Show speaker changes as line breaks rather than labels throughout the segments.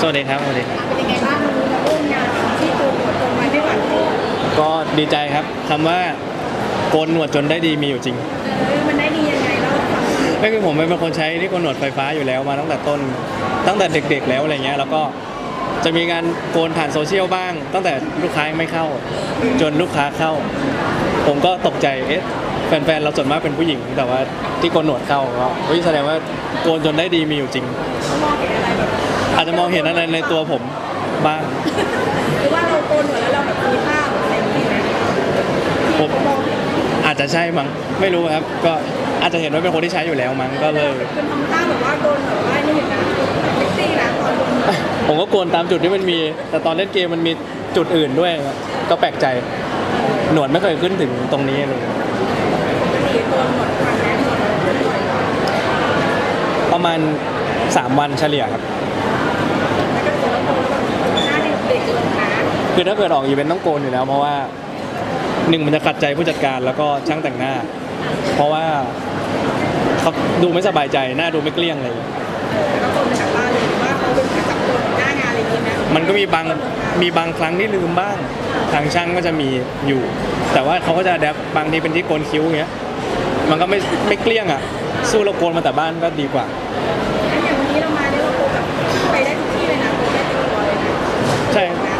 สวัสดีครับสวัสดีครับ
เป็นยังไงบ้างวันนี้มาร่วมงานที่ตูนหัวตรงไว้ไม่หวั่นเออ
ก็ดีใจครับคำว่าโกนหนวดจนได้ดีมีอยู่จริง
มันได้ดียังไงเล่าให้ฟังหน่อย
ก็คือผมเป็นคนใช้ที่โกนหนวดไฟฟ้าอยู่แล้วมาตั้งแต่ต้น ตั้งแต่เด็ก ๆ แล้วอะไรเงี้ยแล้วก็จะมีการโกนผ่านโซเชียลบ้าง ตั้งแต่ลูกค้ายังไม่เข้า จนลูกค้าเข้า ผมก็ตกใจเอ๊ะแฟนๆเราส่วนมากเป็นผู้หญิง แต่ว่าที่โกนหนวดเข้าก็เฮ้ยแสดงว่าโกนจนได้ดีมีอยู่จริง
เขามองเห็น อะไรแบบ
อาจจะมองเห็นอะไรในตัวผมบ้าง
หรือว่าเราโกนหัวแล้วเราแบบมีภาพอะไรอย่างนี้ไหมที่เขามองเห็น
อาจจะใช่มั้งไม่รู้ครับ ก็อาจจะเห็นว่าเป็นคนที่ใช้อยู่แล้วมั้งก็เลย
เป็นทำท่าแบบว่าโดนแบบว่านี่เห็นนะเซ็กซี่นะตอนโดน
ผมก็โกนตามจุดที่มันมี แต่ตอนเล่นเกมมันมีจุดอื่นด้วยครับก็แปลกใจ หนวดไม่เคยขึ้นถึงตรงนี้เลย
ปกติโดนหมดครั้งแรกหมดเลย
ประมาณ 3 วันเฉลี่ยครับ
แล้วก็โดนแบบหน้าเด็กๆลงนะ
คือถ้าเกิดออกอีเวนต์ต้องโกนอยู่แล้ว เพราะว่าหนึ่งมันจะขัดใจผู้จัดการแล้วก็ช่างแต่งหน้า เพราะว่าเขาดูไม่สบายใจหน้าดูไม่เกลี้ยงเลย
ก็โดนมาจากบ้านเลยหรือว่าเขาเป็นการจับโดนหน้างานอะไรอย่างนี้ไหม
มันก็มีบางมีบางครั้งที่ลืมบ้าง ทางช่างก็จะมีอยู่ แต่ว่าเขาก็จะแดบบางทีเป็นที่โกนคิ้วอย่างเงี้ยมันก็ไม่ไม่เกลี้ยงอะสู้เราโกนมาแต่บ้านก็ดีกว่า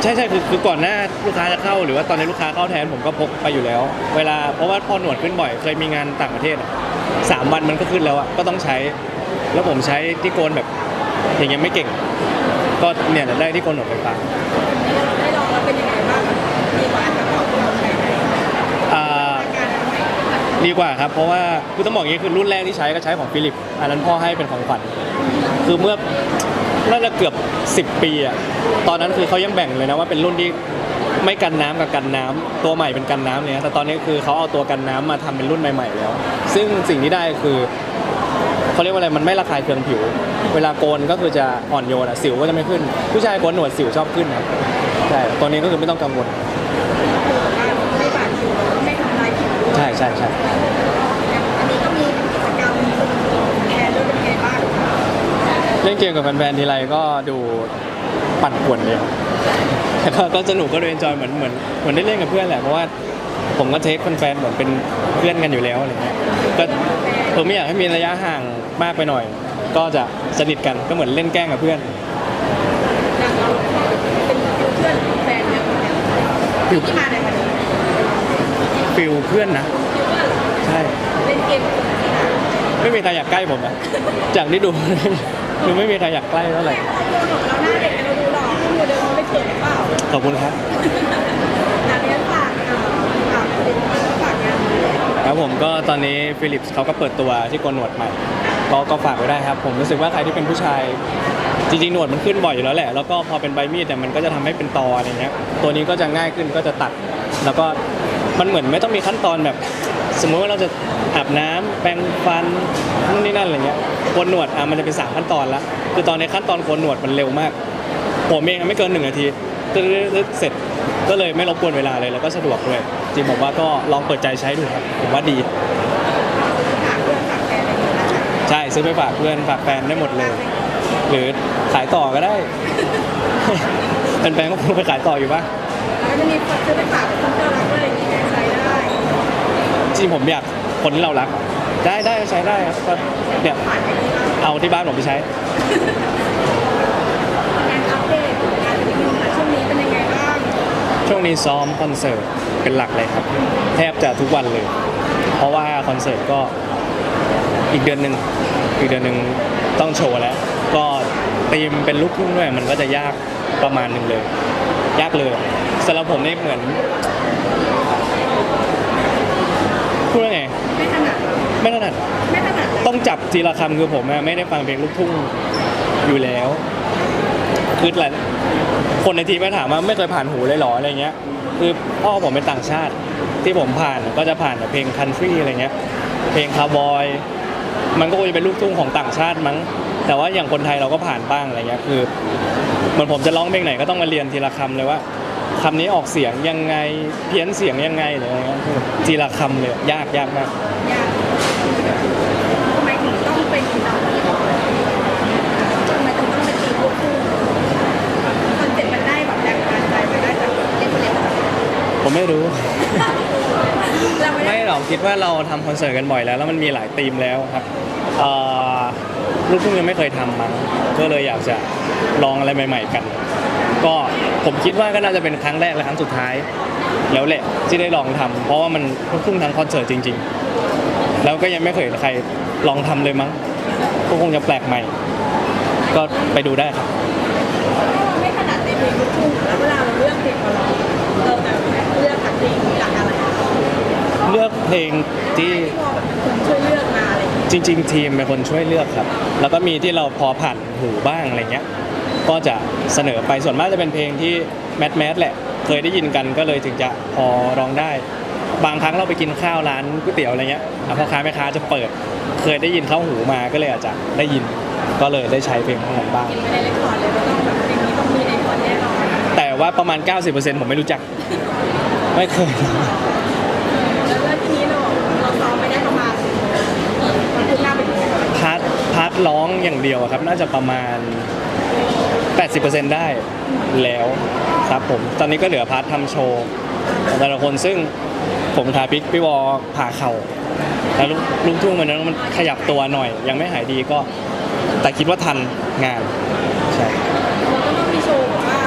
ใช่ใช่ใช่คือคือก่อนหน้าลูกค้าจะเข้า หรือว่าตอนนี้ลูกค้าเข้าแทนผมก็พกไปอยู่แล้ว เวลาเพราะว่าพอหนวดขึ้นบ่อยเคยมีงานต่างประเทศอะสามวันมันก็ขึ้นแล้วอะก็ต้องใช้ แล้วผมใช้ที่โกนแบบ อย่างเงี้ยไม่เก่ง ก็เนี่ยได้ที่โกนหนวดไฟฟ้า
เราได้ลองแล้วเป็นยังไงบ้างดีกว่าอันเก่าที่เราใช้ไหม
อ่า
การอันใหม่
ดีกว่าครับ เพราะว่าคือต้องบอกอย่างนี้คือรุ่นแรกที่ใช้ก็ใช้ของฟิลิปอันนั้นพ่อให้เป็นของขวัญคือเมื่อ น่าจะเกือบ 10 ปีอะตอนนั้นคือเขายังแบ่งเลยนะว่าเป็นรุ่นที่ไม่กันน้ำกับกันน้ำตัวใหม่เป็นกันน้ำเนี่ยแต่ตอนนี้คือเขาเอาตัวกันน้ำมาทำเป็นรุ่นใหม่ ๆ แล้ว ซึ่งสิ่งที่ได้คือเขาเรียกว่าอะไรมันไม่ระคายเคืองผิว เวลาโกนก็คือจะอ่อนโยนอะสิวก็จะไม่ขึ้น ผู้ชายโกนหนวดสิวชอบขึ้นครับใช่ตัวนี้ก็คือไม่ต้องกังวล
คือแบบว่าไม่บาดผิวแล้วก็ไม่ทำลายผิวด้วย
ใช่ใช่ใช่
อันนี้ก็มีกิจกรรมสนุกๆแทนด้วยเป็นยังไงบ้าง
เล่นเกมกับแฟนๆทีไรก็ดูปั่นป่วนเลยแต่ก็ก็สนุกก็ดูเอนจอยเหมือนเหมือนเหมือนได้เล่นกับเพื่อนแหละเพราะว่าผมก็เทคแฟนๆเหมือนเป็นเพื่อนกันอยู่แล้วอะไรเงี้ยก็ผมไม่อยากให้มีระยะห่างมากไปหน่อย ก็จะสนิทกันก็เหมือนเล่นแกล้งกับเพื่อน
อย่างเราเป็นฟิวเพื่อนแฟนเนี่ยที่มาในวันนี้
ฟิลเพื่อนนะ
ฟิวเพื่อนเหรอ
ใช่
เล่นเกมกับคนที่มา
ไม่มีใครอยากใกล้ผมอะจากที่ดู คือไม่มีใครอยากใกล้เท่าไหร่
โดนหลอกเราหน้าเด็กเราดูหล่อขึ้นโมเดลเราไม่เขินหรือเปล่า
ขอบคุณครับ
อันนี้ฝากอ่าฝากผลิตภัณฑ์ฝากงานนี้
ครับผมก็ตอนนี้ฟิลิปส์เขาก็เปิดตัวที่โกนหนวดใหม่ก็ก็ฝากไว้ได้ครับ ผมรู้สึกว่าใครที่เป็นผู้ชายจริงๆหนวดมันขึ้นบ่อยอยู่แล้วแหละ แล้วก็พอเป็นใบมีดเนี่ยมันก็จะทำให้เป็นตออะไรเงี้ย ตัวนี้ก็จะง่ายขึ้นก็จะตัด แล้วก็มันเหมือนไม่ต้องมีขั้นตอนแบบ สมมุติว่าเราจะอาบน้ำแปรงฟันนู่นนี่นั่นอะไรเงี้ยโกนหนวดอะมันจะเป็นสามขั้นตอนละคือตอนในขั้นตอนโกนหนวดมันเร็วมาก ผมเองไม่เกินหนึ่งนาทีตึ๊ดๆเสร็จก็เลยไม่รบกวนเวลาเลยแล้วก็สะดวกด้วยจริงผมว่าก็ลองเปิดใจใช้ดูครับผมว่าดี ใช่ซื้อไปฝากเพื่อนฝากแฟนได้หมดเลย หรือขายต่อก็ได้ แฟนๆก็คงไปขายต่ออยู่ปะ
แล้วจะมีคนซื้อไปฝากคนที่เรารักด้วยอะไรอย่างเงี้ยใช้ได้
จ ริงผมอยากคนที่เรารัก ได้ได้ใช้ได้ครับก็เนี่ย
ผ่านไปที่บ้าน
เอาที่บ้านผมไปใช้
งานอัปเดตงานนิดนึงค่ะช่วงนี้เป็นยังไงบ้าง
ช่วงนี้ซ้อมคอนเสิร์ตเป็นหลักเลยครับ แทบจะทุกวันเลย เพราะว่าคอนเสิร์ตก็อีกเดือนหนึ่งอีกเดือนหนึ่งต้องโชว์แล้ว ก็ธีมเป็นลูกทุ่งด้วยมันก็จะยากประมาณหนึ่งเลย ยากเลยสำหรับผมนี่เหมือนพูดว่าไง
ไม่ถนัดเหรอ
ไม่ถนัด
ไม่ถนัดเลย
ต้องจับทีละคำคือผมอะไม่ได้ฟังเพลงลูกทุ่งอยู่แล้วคือหลายคนในทีมก็ถามว่าไม่เคยผ่านหูเลยเหรออะไรเงี้ย คือพ่อผมเป็นต่างชาติที่ผมผ่านก็จะผ่านแต่เพลงคันทรีอะไรเงี้ย เพลงคาร์บอย มันก็คงจะเป็นลูกทุ่งของต่างชาติมั้ง แต่ว่าอย่างคนไทยเราก็ผ่านบ้างอะไรเงี้ยคือเหมือนผมจะร้องเพลงไหนก็ต้องมาเรียนทีละคำเลยว่าคำนี้ออกเสียงยังไงเพี้ยนเสียงยังไงหรืออะไรเงี้ยคือทีละคำเลยยากยากมาก
ยากทำไมถึงต้องเป็นเราที่บอกทำไมถึงต้องเป็นตีลูกคู่
ผมไม่รู้
เราไม่ได้
ไม่หรอกคิดว่าเราทำคอนเสิร์ตกันบ่อยแล้ว แล้วมันมีหลายธีมแล้วครับเอ่อลูกทุ่งยังไม่เคยทำมั้งก็เลยอยากจะลองอะไรใหม่ ๆ กัน ก็ผมคิดว่าก็น่าจะเป็นครั้งแรกและครั้งสุดท้าย แล้วแหละที่ได้ลองทำเพราะว่ามันลูกทุ่งทั้งคอนเสิร์ตจริง ๆ แล้วก็ยังไม่เคยใครลองทำเลยมั้งก็คงจะแปลกใหม่ ก็ไปดูได้ครับ
เพลงที่ช่วยเลือกมาอะไร
จริง ๆ ทีมเป็นคนช่วยเลือกครับ แล้วก็มีที่เราพอผ่านหูบ้างอะไรเงี้ย ก็จะเสนอไปส่วนมากจะเป็นเพลงที่แมสแมสแหละเคยได้ยินกันก็เลยถึงจะพอร้องได้ บางครั้งเราไปกินข้าวร้านก๋วยเตี๋ยวอะไรเงี้ยพ่อค้าแม่ค้าจะเปิด เคยได้ยินเข้าหูมาก็เลยอาจจะได้ยินก็เลยได้ใช้เพลงพวกนั้นบ้าง
เห็นไม่ได้เลคคอร์ดเลยว่าต้องแบบเพลงนี้ต้องมีในคอร์ดแน่นอน
แต่ว่าประมาณ 90%ผมไม่รู้จัก ไม่เคย
แล้วแล้วทีนี้เราเราซ้อมไปได้ประมาณวันพุธหน้าไปถึงไหน
พาร์ทพาร์ทร้ องอย่างเดียวอะครับ น่าจะประมาณ 80%ได้แล้วครับผม ตอนนี้ก็เหลือพาร์ททำโชว์ของแต่ละคนซึ่งผมทาพิกพี่วอผ่าเข่าแล้วลูกลูกทุ่งมันนั้นมันขยับตัวหน่อย ยังไม่หายดีก็แต่คิดว่าทันงานใช่
เราก็ต้องมีโชว์แบบว่า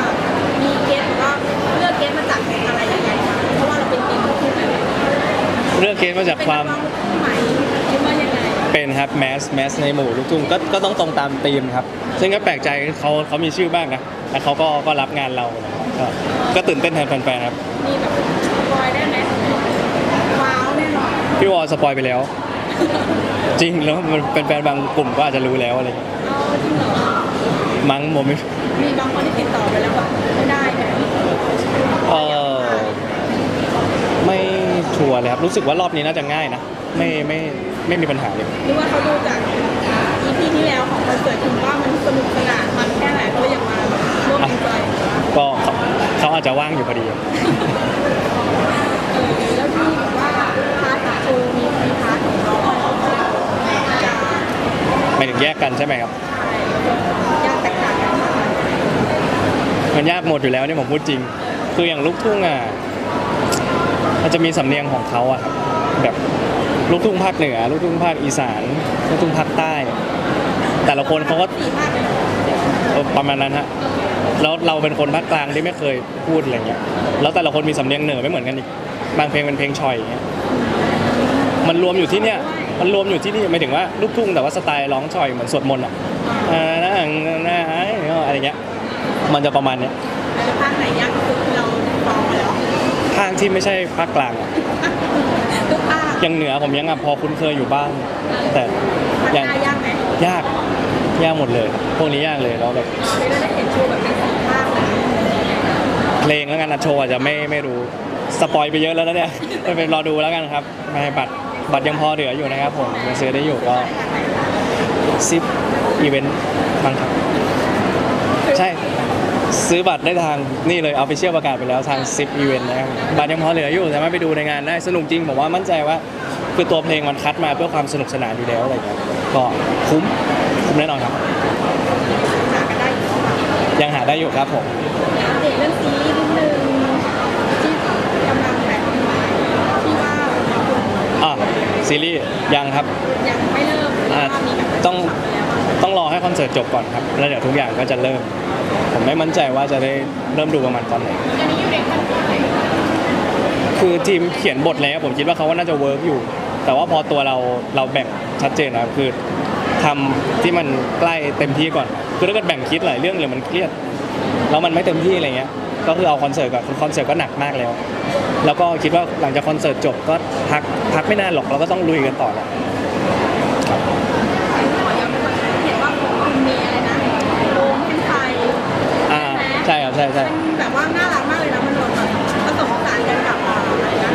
มีเกสแบบว่าเลือกเกสมาจากอะไรยังไงคะเพราะว่าเราเป็นทีมลูกทุ่งเลย
เรื่องเกมมาจากความ
เป็นนักร้องลูกทุ่งไหมหรือว่ายังไง
เป็นครับแมสแมสในหมู่ลูกทุ่งก็ก็ต้องตรงตามธีมครับ ซึ่งก็แปลกใจเขาเขามีชื่อบ้างนะแต่เขาก็ก็รับงานเราก็ก็ตื่นเต้นแทนแฟนๆครับ
มีแบบสปอยได้ไหมว้าวแน่นอน
พี่วอลสปอยไปแล้ว จริงแล้วมันเป็นแฟนบางกลุ่มก็อาจจะรู้แล้วอะไรอย่างเงี้ย
เอาจริงเหรอ
มั้งผมไม่
มีบางคนที่ติดต่อไปแล้วแบบไม่ได้ไหม
เออไม่ชัวร์เลยครับรู้สึกว่ารอบนี้น่าจะง่ายนะไม่ไม่ ไม่มีปัญหาเลย
หรือว่าเขาดูจาก EP ที่แล้วของคอนเสิร์ตคุณว่ามันสนุกสนานมันแค่ไหนก็ยังมาแบบร่วมเอนจอย
ก็เขาเขาอาจจะว่างอยู่พอดี
เออแล้วที่แบบว่าพาร์ทโชว์มีมีพาร์ทของเราจะ
ไม่ถึงแยกกันใช่ไหมครับ
ยากแตกต่างกันมาก
มันยากหมดอยู่แล้วเนี่ยผมพูดจริง คืออย่างลูกทุ่งอะมันจะมีสำเนียงของเขาอะครับแบบ ลูกทุ่งภาคเหนือลูกทุ่งภาคอีสานลูกทุ่งภาคใต้ แต่ละคนเขาก็
ดีมากเลย
เออประมาณนั้นฮะแล้วเราเป็นคนภาคกลางที่ไม่เคยพูดอะไรเงี้ยแล้วแต่ละคนมีสำเนียงเหนือไม่เหมือนกันอีกบางเพลงเป็นเพลงชอยอย่างเงี้ยมันรวมอยู่ที่เนี่ยมันรวมอยู่ที่นี่หมายถึงว่าลูกทุ่งแต่ว่าสไตล์ร้องชอยเหมือนสวดมนต์อะอ่านะนะอะไรเงี้ยมันจะประมาณเนี้ย
แล้วภาคไหนยากที่สุดที่เราลองมาแล้ว
ภาคที่ไม่ใช่ภาคกลาง อะ
ทุกภาค
อย่างเหนือผมยังอะพอคุ้นเคยอยู่บ้าง แต่
ภาค
อย่าง
ใต้ยากไหม
ยากยากหมดเลย พวกนี้ยากเลยแล้วแบบ
ไม่ได้เห็นโชว์แบบเป็นสี่ภาคเลย
เพลงแล้วกันนะโชว์อาจจะไม่ไม่รู้สปอยไปเยอะแล้วนะเนี่ยไปเป็นรอดูแล้วกันครับไม่บัตรบัตรยังพอเหลืออยู่นะครับผมยังซื้อได้อยู่ก็ซิปอีเวนต์มั้งครับ ใช่ ซื้อบัตรได้ทางนี่เลยออฟฟิเชียลประกาศไปแล้วทางซิปอีเวนต์นะครับบัตรยังพอเหลืออยู่สามารถไปดูในงานได้สนุกจริงผมว่ามั่นใจว่าคือตัวเพลงมันคัดมาเพื่อความสนุกสนานอยู่แล้วอะไรเงี้ยก็คุ้มคุ้มแน่นอนครับ
หากันได้อยู่เนาะ
ยังหาได้อยู่ครับผม
อัปเดตเรื่องซีรีส์นิดนึงที่กำลังแบบที่ว่า
อะซีรีส์ยังครับ
ยังไม่เริ่มหรือว่ามีแบบ
ต้องต้องรอให้คอนเสิร์ตจบก่อนครับ แล้วเดี๋ยวทุกอย่างก็จะเริ่ม ผมไม่มั่นใจว่าจะได้เริ่มดูประมาณตอนไหน
อันนี้อยู่ในขั้นตอนไหน
คือทีมเขียนบทแล้วผมคิดว่าเขาก็น่าจะเวิร์กอยู่ แต่ว่าพอตัวเราเราแบ่งชัดเจนนะครับคือทำที่มันใกล้เต็มที่ก่อน คือถ้าเกิดแบ่งคิดหลายเรื่องเลยมันเครียด แล้วมันไม่เต็มที่อะไรเงี้ย ก็คือเอาคอนเสิร์ตก่อนคือคอนเสิร์ตก็หนักมากแล้ว แล้วก็คิดว่าหลังจากคอนเสิร์ตจบก็พักพักไม่นานหรอกเราก็ต้องลุยกันต่อแหละ
ขอย้ำไปก่อนเห็นว่าของคุณมีอะไรนะโดมเป็นไฟ
อ่าใช่ครับใช่ใช่
มันแบบว่าน่ารักมากเลยนะมันแบบผสมผสานกันกับอะไรนะ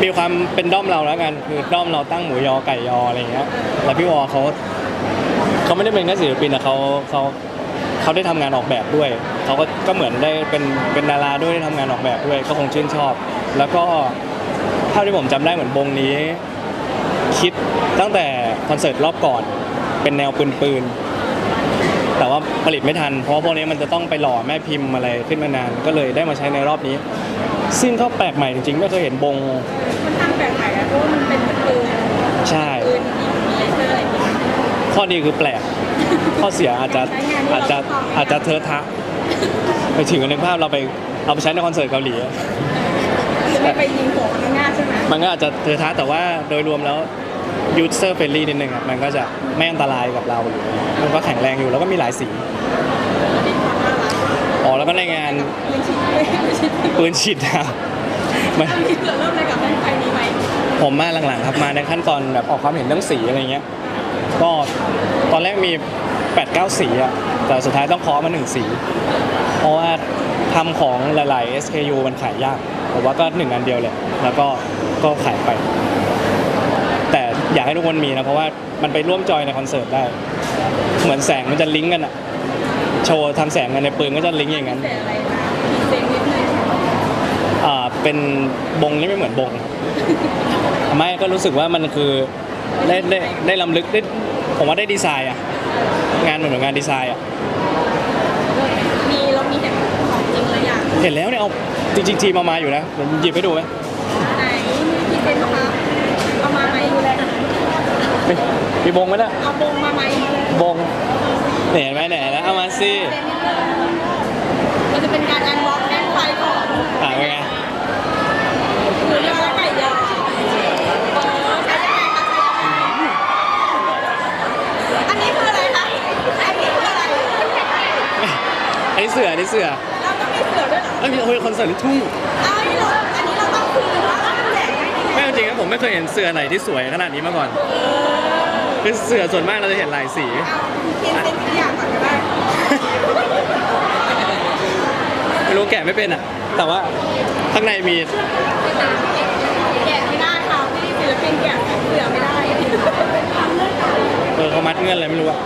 มี ความเป็นด้อมเราแล้วกันคือด้อมเราตั้งหมูยอไก่ยออะไรเงี้ยแล้วพี่วอเขาเขาไม่ได้เป็นแค่ศิลปินนะเขาเขาเขาได้ทำงานออกแบบด้วยเขาก็ก็เหมือนได้เป็นเป็นดาราด้วยได้ทำงานออกแบบด้วยก็คงชื่นชอบ แล้วก็เท่าที่ผมจำได้เหมือนวงนี้ คิดตั้งแต่คอนเสิร์ตรอบก่อนเป็นแนวปืนๆแต่ว่าผลิตไม่ทัน เพราะว่าพวกนี้มันจะต้องไปหล่อแม่พิมพ์อะไรขึ้นมานาน ก็เลยได้มาใช้ในรอบนี้ ซึ่งก็แปลกใหม่จริงๆ ไม่เคยเห็นบง
ปลกใหม่นะเพราะว่ามันเป็นปืน
ใช่
ปืนยิงมีเลเซอร์อะไรอย่างเงี้ย
ข้อดีคือแปลก ข้อเสียอาจจะอาจจะอาจจะเทอะทะไปถึงนึกภาพเราไปเอาไปใช้ในคอนเสิร์ตเกาหลีอะ
จะไม่ไปยิงหัวข้างหน้าใช่ไหม
มันก็อาจจะเทอะทะแต่ว่าโดยรวมแล้วยูเซอร์เฟรนลี่นิดนึงครับมันก็จะไม่อันตรายกับเราอยู่มันก็แข็งแรงอยู่แล้วก็มีหลายสี
เป็นความน่ารัก
อ๋อแล้วก็ในงาน
ปืนฉีดไม่ไม่ใช่ปืน
ปืนฉีดน้ำมัน
มีเกิดเริ่มอะไรกับแฟนไทยนี้ไหม
ผมมาหลังๆครับมาในขั้นตอนแบบออกความเห็นเรื่องสีอะไรเงี้ย ก็ตอนแรกมี 8 9 สีอะแต่สุดท้ายต้องเคาะมาหนึ่งสี เพราะว่าทำของหลาย ๆ SKU มันขายยากผมว่าก็หนึ่งอันเดียวเลยแล้วก็ก็ขายไป แต่อยากให้ทุกคนมีนะเพราะว่ามันไปร่วมจอยในคอนเสิร์ตได้ เหมือนแสงมันจะลิงก์กันอะโชว์ทำแสงกันในปืนก็จะลิงก์อย่างนั้น
แต่อะไรนะมีเซ็งนิดนึง
อ่าเป็นบงที่ไม่เหมือนบง ไม่ก็รู้สึกว่ามันคือได้ได้ได้ลำลึกได้ผมว่าได้ดีไซน์อะงานมันเหมือนงานดีไซน์อะ
มีเรามีเห็นของจริงเลยอย่าง
เห็นแล้วเนี่ยเอาจริงๆทีมเอามาอยู่นะผมหยิบให้ดูไหม
ไหนมีพรีเซนต์นะคะเอามาไหมดูแล
มีมีบงไหมล่ะ
เอาบงมาไหม
บงเนี่ยเห็นไหมเนี่ยเห็นแล้วเอามาสิ
มันจะเป็นการอันบ็อกแอนไฟของ
อ่าเป็นไง
หมูยอและไก่ยอโอ้ใช้ยังไงคะใช้ยังไงอันนี้คืออะไรคะอันนี้คืออะไร
อันนี้เสืออันนี้เสือ
เราต้องมีเสือด้วยเหรอ
เอ้ยมีโอ้ยคอนเสิร์ตลูกทุ่ง
เอาอันนี้เราอันนี้เราต้องคืนหรือว่าเราแจกให้ยังไง
ไม่จริงๆนะผมไม่เคยเห็นเสือไหนที่สวยขนาดนี้มาก่อนคือเสือส่วนมากเราจะเห็นหลายสี
เอากินเป็นทุกอย่างก่อนก็ได้
ไม่รู้แกะไม่เป็นอะ แต่ว่าข้างในมี
แกะไม่ได้ค่ะที่ศิลปินแกะเสือไม่ได้
เออเขามัดเงื่อนอะไรไม่รู้อะ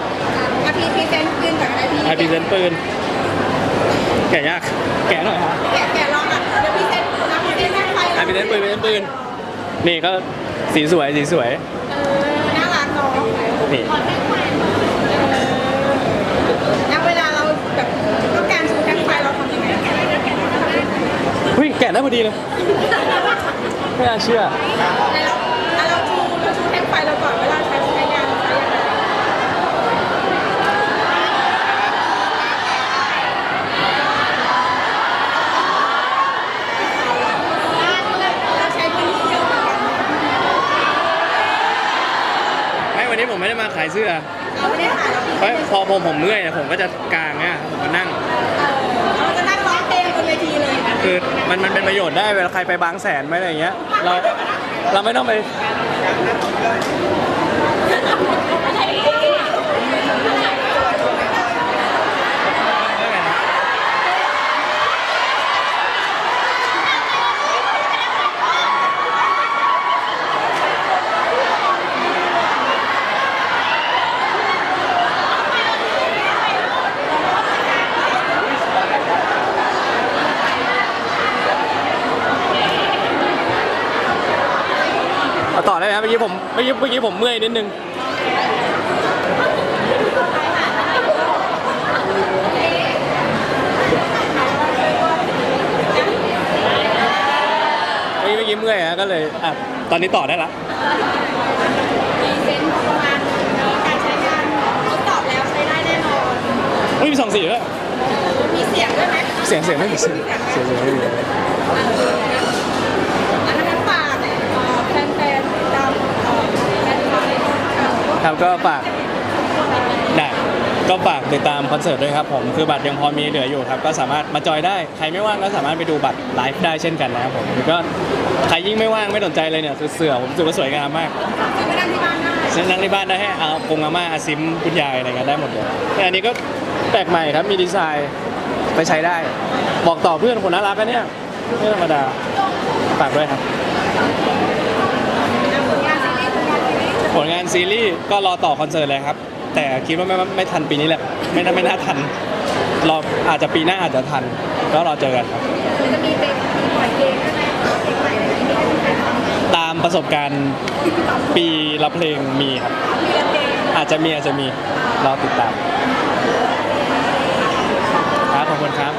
อาพีพรีเซนต์คืนก่อนก็ได้พี่
ไอพีเซนปืน แกะยาก แกะหน่อยครับ
แกะแกะลองอะเดี๋ยวพรีเซนต์นะพรีเซนต์ให้ใคร
ไอพีเซนปืนพีเซนปืน นี่ก็สีสวยสีสวย
เออน่ารักเนาะ
นี่
แล้วเวลาเราแบบต้องการชูแท่งไฟเราทำยังไง
เฮ้ย แกะได้พอดีเลย ไม่น่าเชื่อ
ในเราแล้วเราชูเราชูแท่งไฟเราก่อนเวลาใช้ใช้งานเราใช้ยังไงเราใช้พื้นที่เยอะเหมือนกัน
ไม่วันนี้ผมไม่ได้มาขาย เสื้อ
เราไม่ได้ถ่ายเรา
เพราะพอผมผมเมื่อยเนี่ยผมก็จะกางเนี่ยผมก็นั่ง
เราจะนั่งร้องเพลงบนเวทีเลย
คือมันมันเป็นประโยชน์ได้เวลาใครไปบางแสนไปอะไรอย่างเงี้ย เราเราไม่ต้องไป เอาต่อได้ไหมครับเมื่อกี้ผม เมื่อกี้เมื่อกี้ผมเมื่อยนิดนึง เมื่อกี้เมื่อกี้เมื่อยอะก็เลยอะตอนนี้ต่อได้ละ
พรีเซนต์ประมาณการใช้งานทดสอบแล้วใช้ได้แน่นอน
เฮ้ยมีสองสีด้วย
มีเสียงด้วยไหม
เสียงเสียงไม่มีเสียงเสียงเสียงไม่มี
อันนั้นฝากแฟนๆติดตามแฟนคลับ
ครับก็ฝากได้ก็ฝากติดตามคอนเสิร์ตด้วยครับผมคือบัตรยังพอมีเหลืออยู่ครับ ก็สามารถมาจอยได้ใครไม่ว่างก็สามารถไปดูบัตรไลฟ์ได้เช่นกันนะครับผมแล้วก็ใครยิ่งไม่ว่างไม่สนใจเลยเนี่ยคือเสือผมรู้สึกว่าสวยงามมาก
ซื้อไปนั่งที่บ้านได้
ซื้อนั่งที่บ้านได้ให้อาคงอาม่าอาซิมคุณยายอะไรเงี้ยได้หมดเลยแต่อันนี้ก็แปลกใหม่ครับมีดีไซน์ไปใช้ได้ บอกต่อเพื่อนคนน่ารักกันเนี่ยไม่ธรรมดาฝากด้วยครับ
ผลงานซีรีส์
ก็รอต่อคอนเสิร์ตเลยครับ แต่คิดว่าไม่ไม่ทันปีนี้แหละ ไม่น่าไม่น่าทันรออาจจะปีหน้าอาจจะทันก็รอเจอกันครับ
มันมีเพลงมีปล่อยเพลงด้ยเพลงใหม่อะไรอย่างนี้ย
ตามประสบการณ์ปีละเพลงมีครับอาจจะมีอาจจะมีรอติดตาม
ค
รับขอบคุณครับ